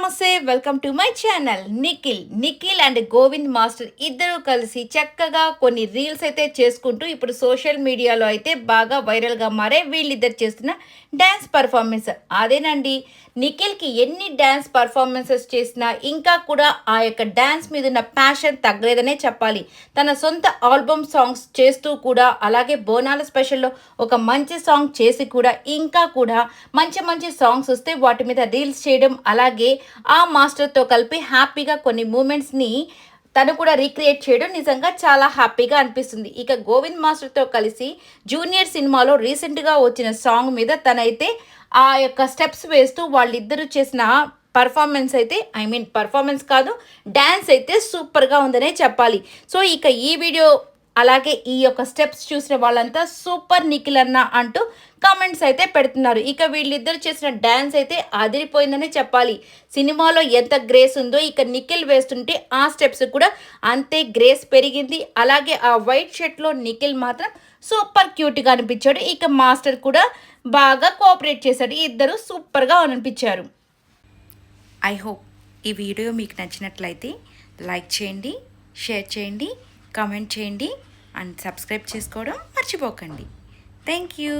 నమస్తే welcome to my channel Nikhil Nikhil and Govind master ఇద్దరు కలిసి చక్కగా కొన్ని రీల్స్ అయితే చేసుకుంటూ ఇప్పుడు సోషల్ మీడియాలో అయితే బాగా వైరల్గా మారే వీళ్ళిద్దరు చేస్తున్న డ్యాన్స్ పర్ఫార్మెన్స్ అదేనండి నిఖిల్కి ఎన్ని డ్యాన్స్ పర్ఫార్మెన్సెస్ చేసినా ఇంకా కూడా ఆ యొక్క డ్యాన్స్ మీద ఉన్న ప్యాషన్ తగ్గలేదనే చెప్పాలి. తన సొంత ఆల్బమ్ సాంగ్స్ చేస్తూ కూడా అలాగే బోనాల స్పెషల్లో ఒక మంచి సాంగ్ చేసి కూడా ఇంకా కూడా మంచి మంచి సాంగ్స్ వస్తే వాటి మీద రీల్స్ చేయడం అలాగే ఆ మాస్టర్తో కలిపి హ్యాపీగా కొన్ని మూమెంట్స్ని తను కూడా రీక్రియేట్ చేయడం నిజంగా చాలా హ్యాపీగా అనిపిస్తుంది. ఇక గోవింద్ మాస్టర్తో కలిసి జూనియర్ సినిమాలో రీసెంట్గా వచ్చిన సాంగ్ మీద తనైతే ఆ యొక్క స్టెప్స్ వేస్తూ వాళ్ళిద్దరూ చేసిన పర్ఫార్మెన్స్ అయితే ఐ మీన్ పర్ఫార్మెన్స్ కాదు డ్యాన్స్ అయితే సూపర్గా ఉందనే చెప్పాలి. సో ఇక ఈ వీడియో అలాగే ఈ యొక్క స్టెప్స్ చూసిన వాళ్ళంతా సూపర్ నిఖిల్ అన్న అంటూ కామెంట్స్ అయితే పెడుతున్నారు. ఇక వీళ్ళిద్దరు చేసిన డ్యాన్స్ అయితే అదిరిపోయిందనే చెప్పాలి. సినిమాలో ఎంత గ్రేస్ ఉందో ఇక నిఖిల్ వేస్తుంటే ఆ స్టెప్స్ కూడా అంతే గ్రేస్ పెరిగింది. అలాగే ఆ వైట్ షర్ట్లో నిఖిల్ మాత్రం సూపర్ క్యూట్గా అనిపించాడు. ఇక మాస్టర్ కూడా బాగా కోఆపరేట్ చేశాడు. ఇద్దరు సూపర్గా అనిపించారు. ఐ హోప్ ఈ వీడియో మీకు నచ్చినట్లయితే లైక్ చేయండి షేర్ చేయండి కామెంట్ చేయండి అండ్ సబ్స్క్రైబ్ చేసుకోవడం మర్చిపోకండి. Thank you.